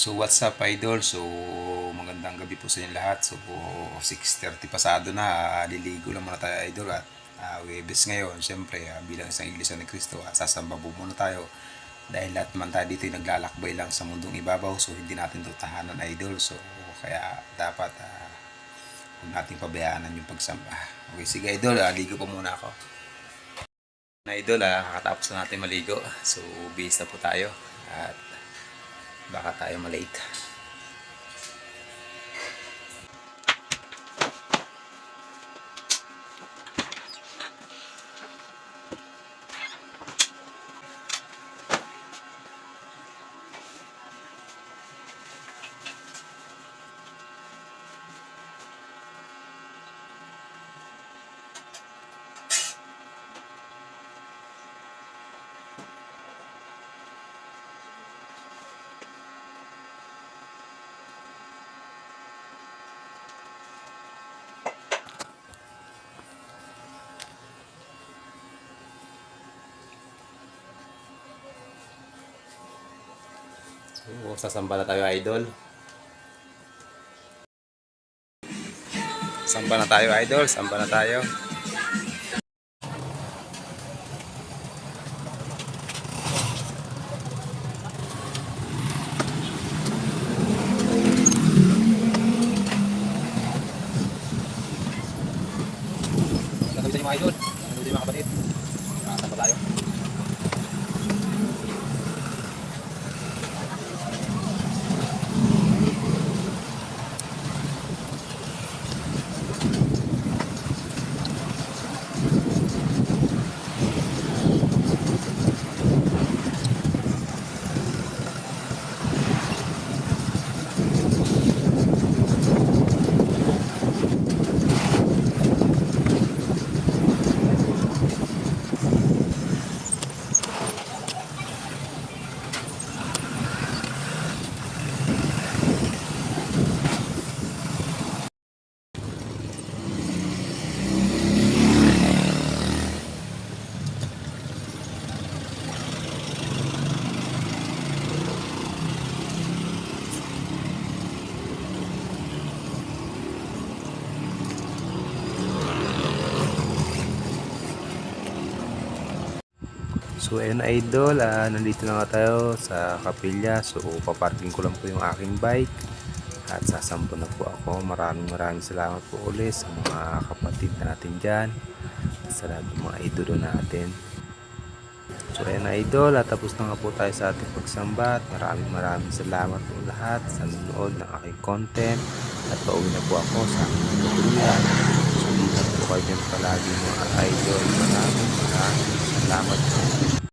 So what's up idol? So magandang gabi po sa inyo lahat. So 6.30 pasado na, ah, liligo lang muna tayo idol at uh, Webes ngayon. Siyempre ah, bilang isang iglesia ni Cristo, ah, sasamba po muna tayo. Dahil lahat naman tayo dito ay naglalakbay lang sa mundong ibabaw. So hindi natin ito tahanan idol. So kaya dapat ah, huwag nating pabayaanan yung pagsamba. Okay sige idol, ah, ligo po muna ako. Na idol, ah, kakatapos na natin maligo. So bihis na po tayo. At baka tayo malate. So, sasamba na tayo idol. Samba na tayo idol, samba na tayo. Gagawin tayo mga idol. Gagawin tayo mga kapatid. Samba tayo. So ayun idol, ah, nandito na nga tayo sa kapilya. So paparking ko lang po yung aking bike at sasampo na po ako. Maraming maraming salamat po ulit sa mga kapatid natin dyan. Sa lahat ng mga idolo natin. So ayun idol, at tapos na nga po tayo sa ating pagsamba maraming maraming salamat po lahat sa nanonood ng aking content at pauwi na po ako sa aking tutuluyan. So ingat po kayo dyan palagi mga idol. Maraming maraming salamat po.